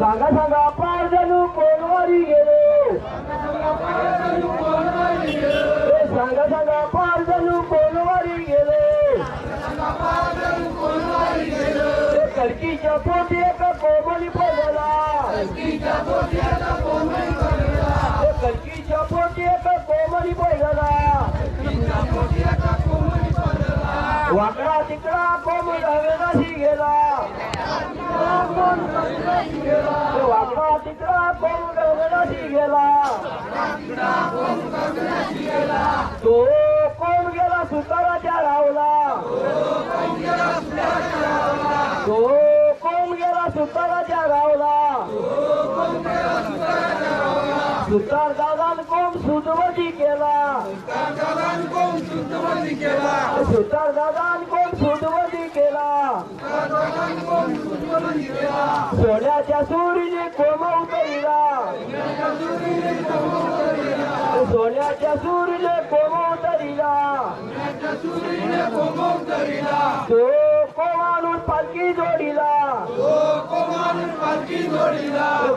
सांगा सांगा पार जणू कोणवारी गेले? सांगा सांगा पार जणू कोणवारी गेले? कडकीच्या पोटी एका कोमली पडला. कडकीच्या पोटी एका कोमली पडला. वाकडा तिकडा कोम रंगनाशी गेला? वाकडा तिकडा कोम रंगनाशी गेला? तो कोण गेला सुताराच्या रावला तो कोण गेला सुताराच्या गावला सुतार दादान कोम सुदवती केला. सुतार दादान कोण सुदवती केला. सोन्याच्या सुरीने कोमवतरीला सोन्याच्या सुरीने कोमवतरीला तो कोमानून पालखी जोडीला. तो कोमानून पालखी जोडीला.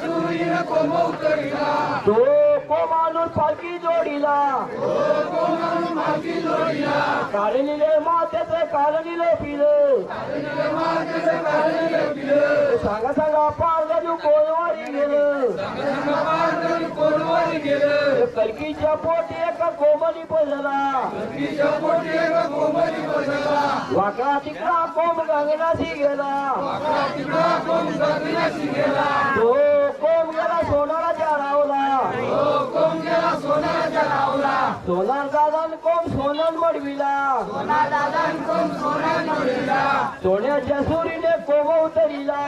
सुरीने कोम उतरिला तो कोमानून पालखी जोडीला. काढलेले माथ्याचे काढलेले पिले. सांगा सांगा पारगाडू कोणवारी गेलं. कलकीच्या पोटी एका कोमली पडला वाकडा तिकडा कोंब गंगनाशी गेला. तो कोंब गेला सोनाराच्या रावला सोनार दादान कोंब सोनन मडविला सोन्याच्या सुरीने कोंब उतरिला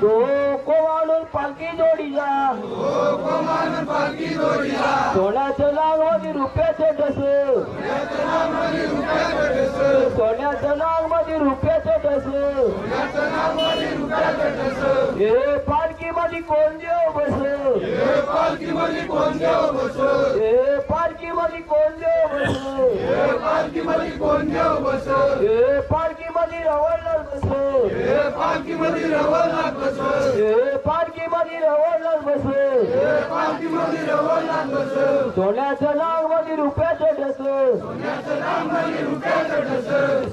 तो कोमानून पालखी जोडीला सोन्याचं नागमध्ये रुपयाचे डस सोन्याचं डस हे पालखी मध्ये कोण देव बस? हे पालखी मध्ये कोण देव बस? हे पालखी मध्ये रवळला बस. हे पालखी मध्ये रवळला बस. सोन्याचं नागमध्ये रुपयाचे डस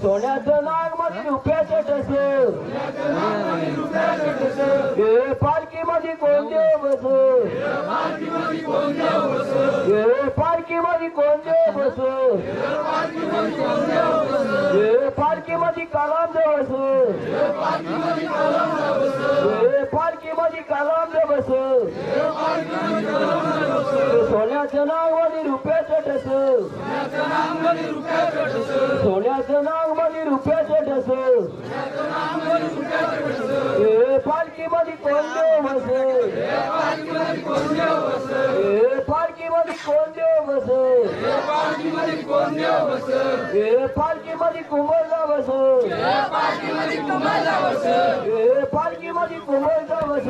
सोन्याचं नाग म्हणजे मध्ये रुपयाचे डस हे पालखी म्हणजे मध्ये कोण देव बस. हे पालखी म्हणजे मध्ये कोण देव बस. हे पालखी मध्ये कालाम देव बस. हे पालखी मध्ये कालाम देव बस. सोन्याचं नागमध्ये रुपयाचं ठस सोन्याचं नागमध्ये रुपयाचं ठस हे पालखी मध्ये कोण देव बस हे पालखी मध्ये कोण देव बस हे पालखी मध्ये कुंभरला बस हे पालखी मध्ये कुंभरला बस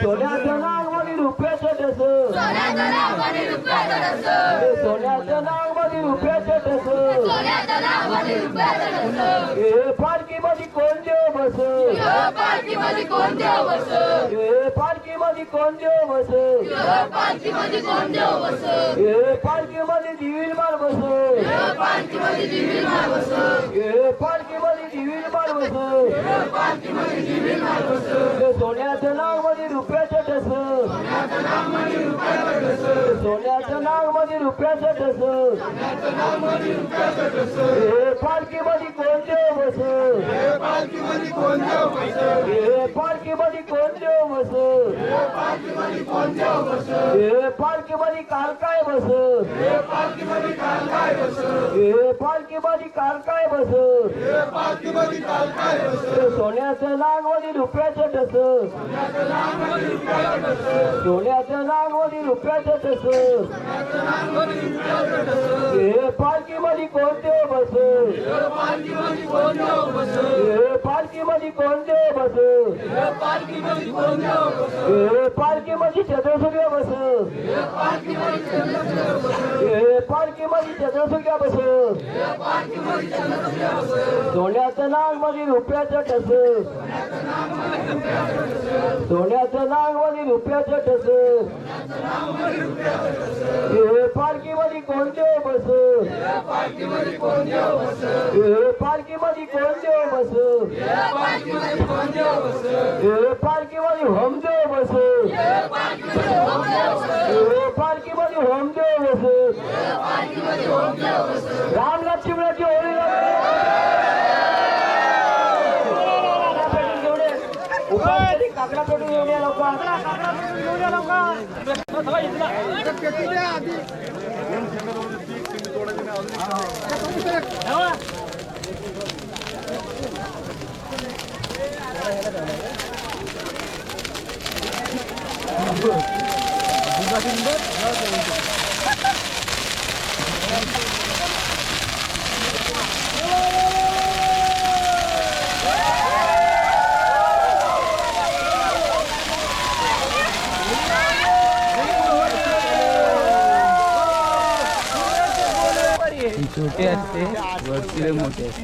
सोन्याचं नागमध्ये रुपयाचे डस सोन्याचं नावमध्ये रुपयाचे डस हे पालखी मध्ये कोण देव बस कोण देव बस हे पालखी मध्ये कोण देव बस कोण देव बस हे पालखी मध्ये दिवील मार बस मार बस हे पालखी मध्ये दिवील मार बस पालखीमध्ये दिवी मार बस सोन्याचं मध्ये रुपयाचं डस सोन्याचं नागमध्ये म्हणजे रुपयाचं ठस हे पालखी म्हणजे मध्ये कोण देव बस. हे पालखी म्हणजे मध्ये कोण देव बस. ए पालखीमध्ये काल काय बस. ए पालखीमध्ये काल काय बस. ए सोन्याचं मध्ये रुपयाचं ठस सोन्याचं नागवली रुपयाचं तस पालखी पालखीमध्ये कोणते बस? पालखी पालखीमध्ये कोणते बस? पालखी पालखीमध्ये चंद्रसूर्य बस. पारखी माझी चंद्रसूर्य बस सोन्याचं नाग माझी रुपयाचं ठस सोन्याचं नाग माझी रुपयाचं ठस ए माझी कोणते बस ए माझी कोणते बस ए माझी होमदेव बस पालखीमध्ये होमदेव बस राम लक्ष्मणाची होळी उपाधी काकडा पेटून घेऊन या छोटे असते वरती मोठे असते